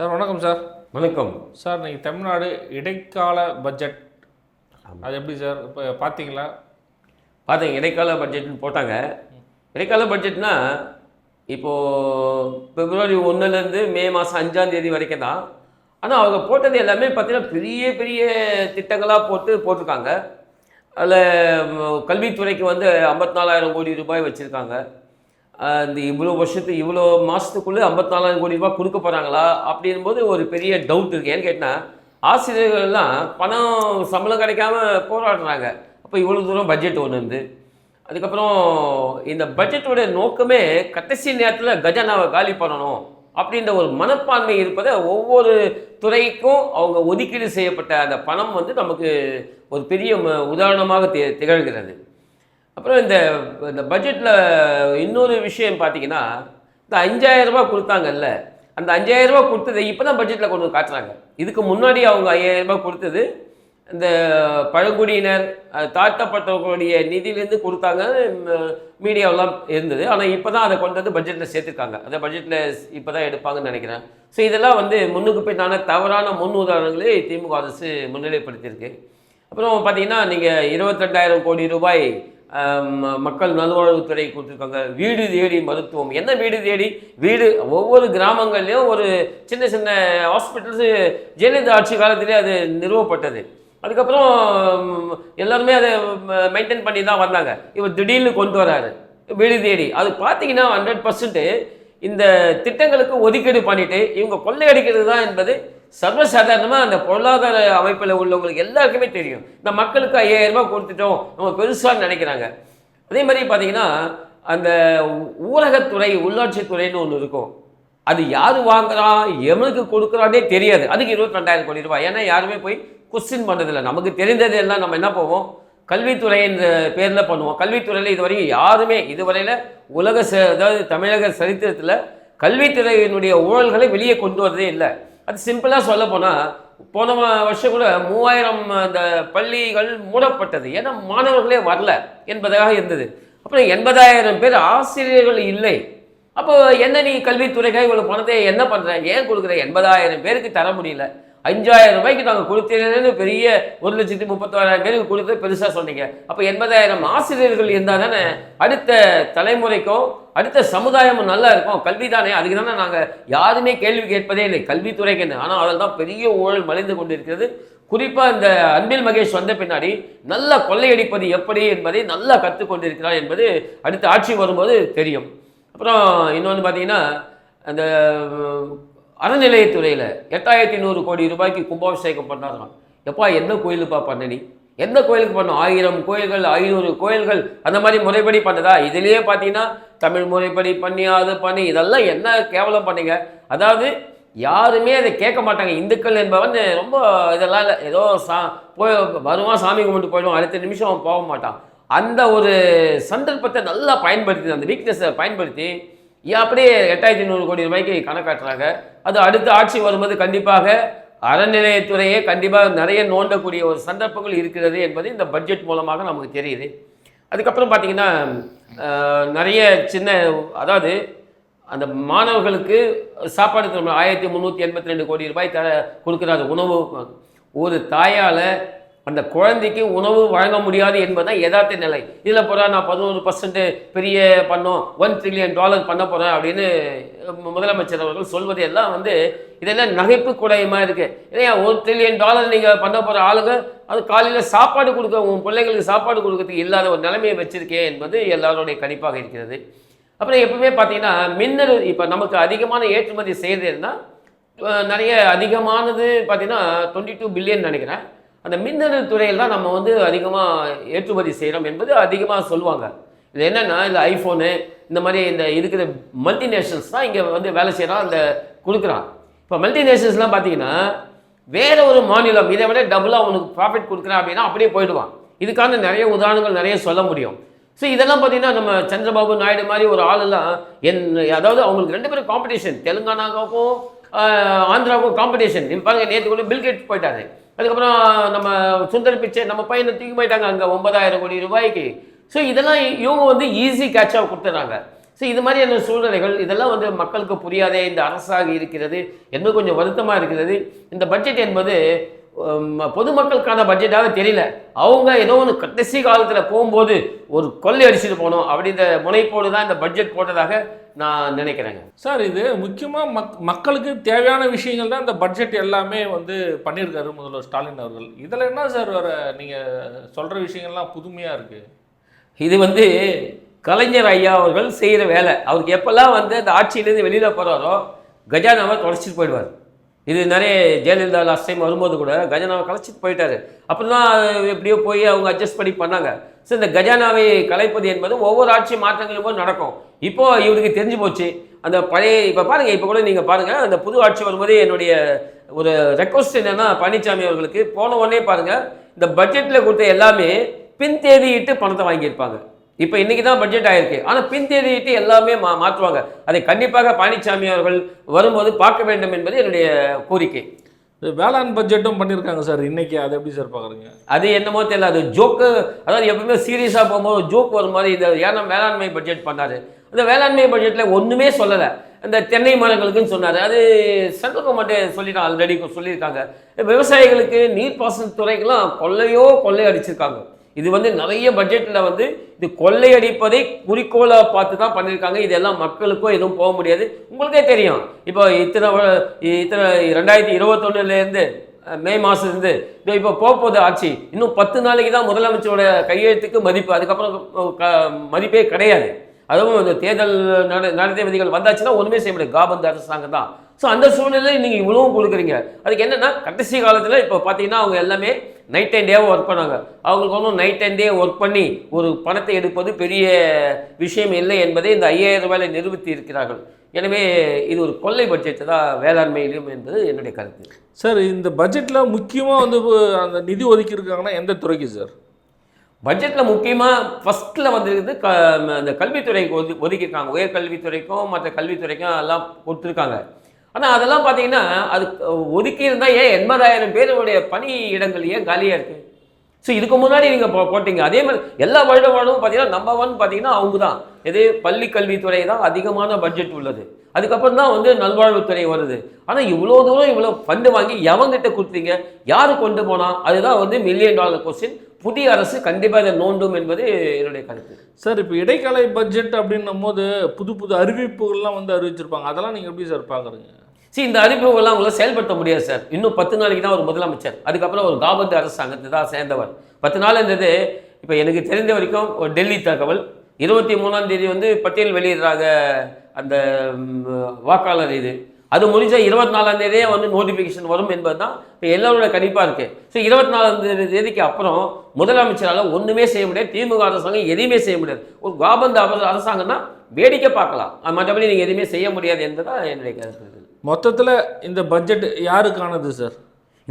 Sir வணக்கம் sir. வணக்கம். Sir இன்னைக்கு தமிழ்நாடு இடைக்கால பட்ஜெட். அது எப்படி சார்? இப்போ பார்த்தீங்களா பார்த்தீங்க இடைக்கால பட்ஜெட்னு போட்டாங்க. இடைக்கால பட்ஜெட்னா இப்போது பிப்ரவரி ஒன்றுலேருந்து மே மாதம் அஞ்சாம் தேதி வரைக்கும் தான். ஆனால் அவங்க போட்டது எல்லாமே பார்த்தீங்கன்னா பெரிய பெரிய திட்டங்களாக போட்டு போட்டிருக்காங்க. அதில் கல்வித்துறைக்கு வந்து ஐம்பத்தி நாலாயிரம் கோடி ரூபாய் வச்சுருக்காங்க. இந்த இவ்வளோ வருஷத்துக்கு இவ்வளோ மாதத்துக்குள்ளே ஐம்பத்தாலாயிரம் கோடி ரூபாய் கொடுக்க போகிறாங்களா அப்படின்போது ஒரு பெரிய டவுட் இருக்குது ஏன்னு கேட்டால் ஆசிரியர்கள்லாம் பணம் சம்பளம் கிடைக்காம போராடுறாங்க. அப்போ இவ்வளோ தூரம் பட்ஜெட் ஒன்று இருந்து. அதுக்கப்புறம் இந்த பட்ஜெட்டோட நோக்கமே கடைசி நேரத்தில் கஜானாவை காலி பண்ணணும் அப்படின்ற ஒரு மனப்பான்மை இருப்பதை ஒவ்வொரு துறைக்கும் அவங்க ஒதுக்கீடு செய்யப்பட்ட அந்த பணம் வந்து நமக்கு ஒரு பெரிய ம- உதாரணமாக தி திகழ்கிறது. அப்புறம் இந்த இந்த பட்ஜெட்டில் இன்னொரு விஷயம் பார்த்தீங்கன்னா இந்த அஞ்சாயிரம் ரூபாய் கொடுத்தாங்கல்ல அந்த அஞ்சாயிரம் ரூபாய் கொடுத்ததை இப்போ தான் பட்ஜெட்டில் கொண்டு வந்து காட்டுறாங்க. இதுக்கு முன்னாடி அவங்க ஐயாயிரம் ரூபாய் கொடுத்தது இந்த பழங்குடியினர் தாழ்த்தப்பட்டவர்களுடைய நிதியிலேருந்து கொடுத்தாங்க மீடியாவெல்லாம் இருந்தது. ஆனால் இப்போ தான் அதை கொண்டு வந்து பட்ஜெட்டில் சேர்த்துருக்காங்க. அந்த பட்ஜெட்டில் இப்போ தான் எடுப்பாங்கன்னு நினைக்கிறேன். ஸோ இதெல்லாம் வந்து முன்னுக்கு பின்னான தவறான முன் உதாரணங்களே திமுக அரசு முன்னிலைப்படுத்தியிருக்கு. அப்புறம் பார்த்தீங்கன்னா நீங்கள் இருபத்தெண்டாயிரம் கோடி ரூபாய் மக்கள் நல்வாழ்வுத்துறை கொடுத்துருக்காங்க. வீடு தேடி மருத்துவம். என்ன வீடு தேடி? வீடு ஒவ்வொரு கிராமங்கள்லேயும் ஒரு சின்ன சின்ன ஹாஸ்பிட்டல்ஸு ஜெயலலிதா ஆட்சி காலத்திலே அது நிறுவப்பட்டது. அதுக்கப்புறம் எல்லாருமே அதை மெயின்டைன் பண்ணி தான் வந்தாங்க. இவர் திடீர்னு கொண்டு வராரு. வீடு தேடி. அது பார்த்தீங்கன்னா ஹண்ட்ரட் பர்சன்ட்டு இந்த திட்டங்களுக்கு ஒதுக்கீடு பண்ணிவிட்டு இவங்க கொள்ளையடிக்கிறது தான் என்பது சர்வசாதாரணமாக அந்த பொருளாதார அமைப்பில் உள்ளவங்களுக்கு எல்லாருக்குமே தெரியும். இந்த மக்களுக்கு ஐயாயிரம் ரூபாய் கொடுத்துட்டோம். நம்ம பெருசாக நினைக்கிறாங்க. அதே மாதிரி பார்த்தீங்கன்னா அந்த ஊரகத்துறை உள்ளாட்சித்துறைன்னு ஒன்று இருக்கும். அது யார் வாங்குறான் எவனுக்கு கொடுக்குறானே தெரியாது. அதுக்கு இருபத்தி ரெண்டாயிரம் கோடி ரூபாய். ஏன்னா யாருமே போய் கொஸ்டின் பண்ணதில்லை. நமக்கு தெரிந்தது எல்லாம் நம்ம என்ன போவோம் கல்வித்துறைன்ற பேரில் பண்ணுவோம். கல்வித்துறையில் இதுவரையும் யாருமே இதுவரையில் உலக ச அதாவது தமிழக சரித்திரத்தில் கல்வித்துறையினுடைய ஊழல்களை வெளியே கொண்டு வரதே இல்லை. அது சிம்பிளாக சொல்ல போனால் போன வருஷம் கூட மூவாயிரம் அந்த பள்ளிகள் மூடப்பட்டது. ஏன்னா மாணவர்களே வரல என்பதாக இருந்தது. அப்புறம் எண்பதாயிரம் பேர் ஆசிரியர்கள் இல்லை. அப்போ என்ன நீ கல்வித்துறைக்காக இவ்வளோ பணத்தை என்ன பண்ணுற ஏன் கொடுக்குற? எண்பதாயிரம் பேருக்கு தர முடியல. அஞ்சாயிரம் ரூபாய்க்கு நாங்கள் கொடுத்தீங்கன்னு பெரிய ஒரு லட்சத்தி முப்பத்தாயிரம் பேருக்கு கொடுத்து பெருசாக சொன்னீங்க. அப்போ எண்பதாயிரம் ஆசிரியர்கள் இருந்தால் தானே அடுத்த தலைமுறைக்கும் அடுத்த சமுதாயமும் நல்லா இருக்கும். கல்வி தானே. அதுக்கு தானே நாங்கள் யாருமே கேள்வி கேட்பதே இல்லை. கல்வித்துறைக்கு என்ன? ஆனால் அதில் தான் பெரிய ஊழல் மலிந்து கொண்டிருக்கிறது. குறிப்பாக இந்த அன்பில் மகேஷ் வந்த பின்னாடி நல்லா கொள்ளையடிப்பது எப்படி என்பதை நல்லா கற்றுக்கொண்டிருக்கிறார் என்பது அடுத்த ஆட்சி வரும்போது தெரியும். அப்புறம் இன்னொன்று பார்த்தீங்கன்னா அந்த அறநிலையத்துறையில் எட்டாயிரத்தி நூறு கோடி ரூபாய்க்கு கும்பாபிஷேகம் பண்ணாராம். எப்பா என்ன கோயிலுப்பா பண்ணனி? எந்த கோயிலுக்கு பண்ணோம் ஆயிரம் கோயில்கள் ஐநூறு கோயில்கள் அந்த மாதிரி முறைப்படி பண்ணதா? இதுலேயே பார்த்தீங்கன்னா தமிழ் முறைப்படி பண்ணி அது பண்ணி இதெல்லாம் என்ன கேவலம் பண்ணீங்க? அதாவது யாருமே அதை கேட்க மாட்டாங்க. இந்துக்கள் என்பவன் ரொம்ப இதெல்லாம் இல்லை. ஏதோ சா போய் வருவான் சாமி கும்பிட்டு போயிடுவான் அடுத்த நிமிஷம் அவன் போக மாட்டான். அந்த ஒரு சந்தர்ப்பத்தை நல்லா பயன்படுத்தி அந்த வீக்னஸை பயன்படுத்தி ஏன் அப்படியே எட்டாயிரத்தி நூறு கோடி ரூபாய்க்கு கணக்காட்டுறாங்க. அது அடுத்த ஆட்சி வரும்போது கண்டிப்பாக அறநிலையத்துறையே கண்டிப்பாக நிறைய நோண்டக்கூடிய ஒரு சந்தர்ப்பங்கள் இருக்கிறது என்பது இந்த பட்ஜெட் மூலமாக நமக்கு தெரியுது. அதுக்கப்புறம் பார்த்திங்கன்னா நிறைய சின்ன அதாவது அந்த மாணவர்களுக்கு சாப்பாடு தரும் ஆயிரத்தி முந்நூற்றி எண்பத்தி ரெண்டு கோடி ரூபாய் தர கொடுக்குறாரு உணவு ஒரு தாயால் அந்த குழந்தைக்கு உணவு வழங்க முடியாது என்பதுதான் யதார்த்த நிலை. இதில் போகிறா நான் பதினோரு பர்சன்ட் பெரிய பண்ணோம் ஒன் ட்ரில்லியன் டாலர் பண்ண போகிறேன் அப்படின்னு முதலமைச்சர் அவர்கள் சொல்வது எல்லாம் வந்து இதெல்லாம் நகைப்பு குறையுமா இருக்குது இல்லையா ஒரு ட்ரில்லியன் டாலர் நீங்கள் பண்ண போகிற ஆளுங்க அது காலையில் சாப்பாடு கொடுக்க உங்கள் பிள்ளைங்களுக்கு சாப்பாடு கொடுக்கறதுக்கு இல்லாத ஒரு நிலைமையை வச்சுருக்கேன் என்பது எல்லாருடைய கணிப்பாக இருக்கிறது. அப்புறம் எப்பவுமே பார்த்தீங்கன்னா மின்னல் இப்போ நமக்கு அதிகமான ஏற்றுமதி செய்கிறதுனா நிறைய அதிகமானது பார்த்தீங்கன்னா டுவெண்ட்டி டூ பில்லியன் நினைக்கிறேன். அந்த மின்னணு துறையில் தான் நம்ம வந்து அதிகமாக ஏற்றுமதி செய்கிறோம் என்பது அதிகமாக சொல்லுவாங்க. இது என்னென்னா இந்த ஐஃபோனு இந்த மாதிரி இந்த இருக்கிற மல்டிநேஷன்ஸ் தான் இங்கே வந்து வேலை செய்கிறான் அந்த கொடுக்குறான். இப்போ மல்டிநேஷன்ஸ்லாம் பார்த்தீங்கன்னா வேறு ஒரு மாநிலம் இதை விட டபுளாக அவனுக்கு ப்ராஃபிட் கொடுக்குறேன் அப்படின்னா அப்படியே போயிடுவான். இதுக்கான நிறைய உதாரணங்கள் நிறைய சொல்ல முடியும். ஸோ இதெல்லாம் பார்த்தீங்கன்னா நம்ம சந்திரபாபு நாயுடு மாதிரி ஒரு ஆளெல்லாம் என் அதாவது அவங்களுக்கு ரெண்டு பேரும் காம்படிஷன் தெலுங்கானாவுக்கும் ஆந்திராவுக்கும் காம்படிஷன் பாருங்க நேற்று கூட பில்கேட் போயிட்டாரு. அதுக்கப்புறம் நம்ம சுந்தர் பிச்சை நம்ம பையனை தூக்கி போயிட்டாங்க அங்கே ஒன்பதாயிரம் கோடி ரூபாய்க்கு. ஸோ இதெல்லாம் இவங்க வந்து ஈஸி கேட்சாக கொடுத்துட்றாங்க ஸோ இது மாதிரியான சூழ்நிலைகள் இதெல்லாம் வந்து மக்களுக்கு புரியாதே இந்த அரசாக இருக்கிறது என்பது கொஞ்சம் வருத்தமாக இருக்கிறது. இந்த பட்ஜெட் என்பது பொதுமக்களுக்கான பட்ஜெட்டாக தெரியல. அவங்க ஏதோ ஒன்று கடைசி காலத்தில் போகும்போது ஒரு கொள்ளை அடிச்சுட்டு போகணும் அப்படின்ற முனைப்போடு தான் இந்த பட்ஜெட் போட்டதாக நான் நினைக்கிறேங்க. சார் இது முக்கியமாக மக் மக்களுக்கு தேவையான விஷயங்கள் தான் இந்த பட்ஜெட் எல்லாமே வந்து பண்ணியிருக்காரு முதல்வர் ஸ்டாலின் அவர்கள். இதில் என்ன சார் வர நீங்கள் சொல்கிற விஷயங்கள்லாம் புதுமையாக இருக்குது இது வந்து கலைஞர் ஐயா அவர்கள் செய்கிற வேலை. அவருக்கு எப்பெல்லாம் வந்து அந்த ஆட்சியிலேருந்து வெளியில் போகிறாரோ கஜானாவை தொலைச்சிட்டு போயிடுவார். இது நிறைய ஜெயலலிதா லாஸ்ட் டைம் வரும்போது கூட கஜானாவை கலைச்சிட்டு போயிட்டாரு. அப்புறம் தான் எப்படியோ போய் அவங்க அட்ஜஸ்ட் பண்ணி பண்ணாங்க. ஸோ இந்த கஜானாவை கலைப்பது என்பது ஒவ்வொரு ஆட்சி மாற்றங்களும் போது நடக்கும். இப்போ இவருக்கு தெரிஞ்சு போச்சு. அந்த பழைய இப்போ பாருங்கள் இப்போ கூட நீங்கள் பாருங்கள் அந்த புது ஆட்சி வரும்போது என்னுடைய ஒரு ரெக்வஸ்ட் என்னென்னா பழனிசாமி அவர்களுக்கு போன உடனே பாருங்கள் இந்த பட்ஜெட்டில் கொடுத்த எல்லாமே பின் தேதியிட்டு பணத்தை வாங்கியிருப்பாங்க. இப்போ இன்னைக்கு தான் பட்ஜெட் ஆயிருக்கு. ஆனால் பின் தேதியிட்டு எல்லாமே மா மாற்றுவாங்க அதை கண்டிப்பாக பழனிசாமி அவர்கள் வரும்போது பார்க்க வேண்டும் என்பது என்னுடைய கோரிக்கை. வேளாண் பட்ஜெட்டும் பண்ணியிருக்காங்க சார். இன்னைக்கு அதை எப்படி சார் பார்க்குறீங்க அது என்னமோ தெரியல. அது ஜோக்கு அதாவது எப்பவுமே சீரியஸாக போகும்போது ஜோக் வரும் மாதிரி இந்த ஏன்னா வேளாண்மை பட்ஜெட் பண்ணாரு. அந்த வேளாண்மை பட்ஜெட்டில் ஒன்றுமே சொல்லலை. இந்த தென்னை மரங்களுக்குன்னு சொன்னார். அது சென்ட்ரல் கவர்மெண்ட் சொல்லிட்டாங்க ஆல்ரெடி சொல்லியிருக்காங்க. விவசாயிகளுக்கு நீர்ப்பாசன துறைக்கெல்லாம் கொள்ளையோ கொள்ளை அடிச்சிருக்காங்க இது வந்து நிறைய பட்ஜெட்டில் வந்து இது கொள்ளையடிப்பதை குறிக்கோளாக பார்த்து தான் பண்ணியிருக்காங்க இதெல்லாம் மக்களுக்கும் எதுவும் போக முடியாது. உங்களுக்கே தெரியும். இப்போ இத்தனை இத்தனை ரெண்டாயிரத்தி இருபத்தொன்னுலேருந்து மே மாதத்துலேருந்து இதோ இப்போ போக ஆட்சி. இன்னும் பத்து நாளைக்கு தான் முதலமைச்சரோட கையெழுத்துக்கு மதிப்பு. அதுக்கப்புறம் க- மதிப்பே கிடையாது. அதுவும் இந்த தேர்தல் நட நடத்தை விதிகள் வந்தாச்சுன்னா ஒன்றுமே செய்ய முடியாது. காபந்து அரசாங்கம் தான். ஸோ அந்த சூழ்நிலையில் நீங்கள் இவ்வளவும் கொடுக்குறீங்க. அதுக்கு என்னென்னா கடைசி காலத்தில் இப்போ பார்த்தீங்கன்னா அவங்க எல்லாமே நைட் அண்ட் டேவாக ஒர்க் பண்ணாங்க. அவங்களுக்கு ஒன்றும் நைட் அண்ட் டே ஒர்க் பண்ணி ஒரு பணத்தை எடுப்பது பெரிய விஷயம் இல்லை என்பதை இந்த ஐயாயிரம் ரூபாயில நிரூபித்து இருக்கிறார்கள். எனவே இது ஒரு கொள்ளை பட்ஜெட் தான் வேளாண்மையிலும் என்பது என்னுடைய கருத்து. சார் இந்த பட்ஜெட்டில் முக்கியமாக வந்து அந்த நிதி ஒதுக்கி இருக்காங்கன்னா எந்த துறைக்கு சார் பட்ஜெட்டில் முக்கியமாக ஃபஸ்ட்டில் வந்திருக்குது க அந்த கல்வித்துறைக்கு ஒது ஒதுக்கியிருக்காங்க. உயர்கல்வித்துறைக்கும் மற்ற கல்வித்துறைக்கும் எல்லாம் கொடுத்துருக்காங்க. ஆனால் அதெல்லாம் பார்த்தீங்கன்னா அது ஒதுக்கி இருந்தால் ஏன் எண்பதாயிரம் பேருடைய பணி இடங்கள் ஏன் காலியாக இருக்குது ஸோ இதுக்கு முன்னாடி நீங்கள் போ போட்டீங்க. அதே மாதிரி எல்லா வருடமும் பார்த்தீங்கன்னா நம்பர் ஒன் பார்த்தீங்கன்னா அவங்க தான் எது பள்ளி கல்வித்துறை தான் அதிகமான பட்ஜெட் உள்ளது. அதுக்கப்புறம் தான் வந்து நல்வாழ்வுத்துறை வருது. ஆனால் இவ்வளோ தூரம் இவ்வளோ ஃபண்டு வாங்கி எவங்கிட்ட கொடுத்தீங்க? யார் கொண்டு போனால் அதுதான் வந்து மில்லியன் டாலர் கொஸ்டின் புதிய அரசு கண்டிப்பாக இதை நோண்டும் என்பது என்னுடைய கருத்து. சார் இப்போ இடைக்கால பட்ஜெட் அப்படின்னும் போது புது புது அறிவிப்புகள்லாம் வந்து அறிவிச்சிருப்பாங்க. அதெல்லாம் நீங்கள் எப்படி சார் பார்க்குறீங்க சரி இந்த அறிவிப்புகள்லாம் உங்களால் செயல்படுத்த முடியாது சார். இன்னும் பத்து நாளைக்கு தான் ஒரு முதலமைச்சர். அதுக்கப்புறம் ஒரு காபந்து அரசாங்கத்தை தான் சேர்ந்தவர். பத்து நாள் இருந்தது. இப்போ எனக்கு தெரிந்த வரைக்கும் ஒரு டெல்லி தகவல். இருபத்தி மூணாம் தேதி வந்து பட்டியல் வெளியிடுறாங்க அந்த வாக்காளர் இது. அது முடிஞ்ச இருபத்தி நாலாம் தேதியே வந்து நோட்டிஃபிகேஷன் வரும் என்பது தான் இப்போ எல்லாரோட கணிப்பாக இருக்குது ஸோ இருபத்தி நாலாம் தேதிக்கு அப்புறம் முதலமைச்சரால் ஒன்றுமே செய்ய முடியாது. திமுக அரசாங்கம் எதையுமே செய்ய முடியாது. ஒரு காபந்து அரசாங்கம்னா வேடிக்கை பார்க்கலாம். அது மற்றபடி நீங்கள் எதுவுமே செய்ய முடியாது என்பதுதான் என்னுடைய கருத்து. மொத்தத்தில் இந்த பட்ஜெட் யாருக்கானது சார்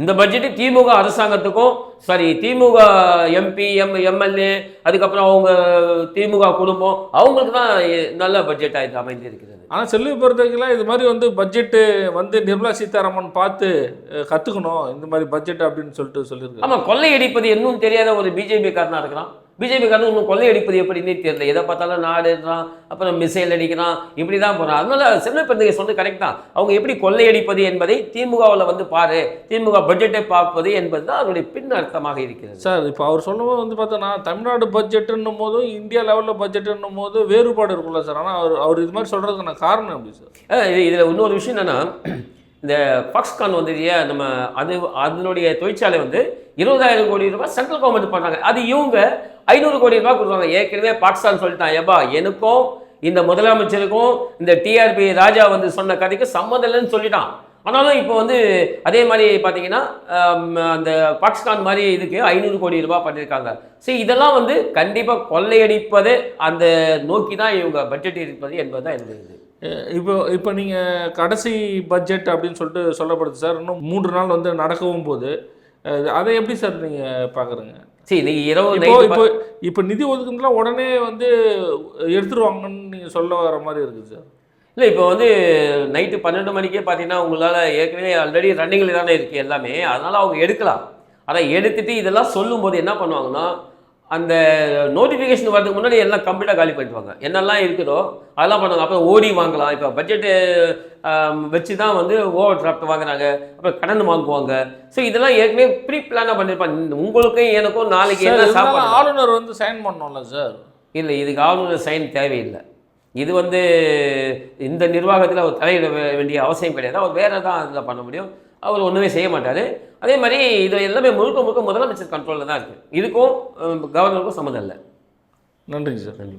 இந்த பட்ஜெட்டு திமுக அரசாங்கத்துக்கும் sorry DMK MP M MLA அதுக்கப்புறம் அவங்க திமுக குடும்பம் அவங்களுக்கு தான் நல்ல பட்ஜெட்டாக இது அமைந்திருக்கிறது. ஆனால் செல்வி பொறுத்தவரைக்கும் இது மாதிரி வந்து பட்ஜெட்டு வந்து நிர்மலா சீதாராமன் பார்த்து அஹ், கத்துக்கணும். இந்த மாதிரி பட்ஜெட் அப்படின்னு சொல்லிட்டு சொல்லியிருக்காங்க ஆமாம் கொள்ளையடிப்பது இன்னும் தெரியாத ஒரு பிஜேபி காரனாக இருக்கிறான் பிஜேபி காரன் இன்னும் கொள்ளையடிப்பது எப்படின்னே தெரியல. எதை பார்த்தாலும் நாடுறான் அப்புறம் மிசைல் அடிக்கிறான் இப்படி தான் போகிறான் அதனால செல்வ பெருந்தகை சொன்னது கரெக்ட் தான். அவங்க எப்படி கொள்ளையடிப்பது என்பதை திமுகவில் வந்து பாரு. திமுக பட்ஜெட்டை பார்ப்பது என்பது தான் அதனுடைய பின் அர்த்தமாக இருக்கிறது. சார் இப்போ அவர் சொல்லும்போது வந்து பார்த்தோன்னா தமிழ்நாடு பட்ஜெட்டுன்னும் போதும் இந்தியா லெவலில் பட்ஜெட்டுன்னும் போது வேறுபாடு இருக்குல்ல சார். ஆனால் அவர் அவர் இது மாதிரி சொல்கிறதுக்கான காரணம் எப்படி சார்? இதில் இன்னொரு விஷயம் என்னன்னா இந்த ஃபக்ஸ்கான் வந்து இல்லையா நம்ம அது அதனுடைய தொழிற்சாலை வந்து இருபதாயிரம் கோடி ரூபாய் சென்ட்ரல் கவர்மெண்ட் பண்ணுறாங்க அது இவங்க ஐநூறு கோடி ரூபாய் கொடுக்குறாங்க. ஏற்கனவே பாகிஸ்தான் சொல்லிட்டான் ஏப்பா எனக்கும் இந்த முதலமைச்சருக்கும் இந்த டிஆர்பி ராஜா வந்து சொன்ன கதைக்கு சம்மந்தம் இல்லைன்னு சொல்லிட்டான். ஆனாலும் இப்போ வந்து அதே மாதிரி பார்த்தீங்கன்னா அந்த பாகிஸ்தான் மாதிரி இதுக்கு ஐநூறு கோடி ரூபாய் பண்ணியிருக்காங்க. சரி இதெல்லாம் வந்து கண்டிப்பாக கொள்ளையடிப்பது அந்த நோக்கி தான் இவங்க பட்ஜெட் இருப்பது என்பது தான் அஹ் இப்போ இப்போ நீங்கள் கடைசி பட்ஜெட் அப்படின்னு சொல்லிட்டு சொல்லப்படுது சார். இன்னும் மூன்று நாள் வந்து நடக்கவும் அஹ் அதை எப்படி சார் நீங்கள் பார்க்குறீங்க சரி இன்னைக்கு இரவு இப்போ இப்போ இப்போ நிதி ஒதுக்குனதுலாம் உடனே வந்து எடுத்துருவாங்கன்னு நீங்கள் சொல்ல வர மாதிரி இருக்குது சார். இல்லை இப்போ வந்து நைட்டு பன்னெண்டு மணிக்கே பார்த்தீங்கன்னா உங்களால் ஏற்கனவே ஆல்ரெடி ரன்னிங்கில் தானே இருக்குது எல்லாமே. அதனால் அவங்க எடுக்கலாம். ஆனால் எடுத்துட்டு இதெல்லாம் சொல்லும்போது என்ன பண்ணுவாங்கன்னா அந்த நோட்டிஃபிகேஷன் வரதுக்கு முன்னாடி எல்லாம் கம்ப்ளீட்டாக காலி பண்ணிடுவாங்க என்னெல்லாம் இருக்குதோ அதெல்லாம் பண்ணுவாங்க. அப்புறம் ஓடி வாங்கலாம். இப்போ பட்ஜெட்டு வச்சு தான் வந்து ஓவர் டிராஃப்ட் வாங்குறாங்க. அப்புறம் கடன் வாங்குவாங்க. ஸோ இதெல்லாம் ஏற்கனவே ப்ரீ பிளானாக பண்ணியிருப்பாங்க உங்களுக்கும் எனக்கும் நாளைக்கு என்ன சாப்பாடு? ஆளுநர் வந்து சைன் பண்ணோம்ல சார் இல்லை இதுக்கு ஆளுநர் சைன் தேவையில்லை. இது வந்து இந்த நிர்வாகத்தில் அவர் தலையிட வேண்டிய அவசியம் கிடையாது. அவர் வேறு தான் அதில் பண்ண முடியும். அவர் ஒன்றுமே செய்ய மாட்டார். அதே மாதிரி இது எல்லாமே முழுக்க முழுக்க முதலமைச்சர் கண்ட்ரோலில் தான் இருக்குது இதுக்கும் கவர்னருக்கும் சம்மந்தம் இல்லை. நன்றிங்க சார். நன்றி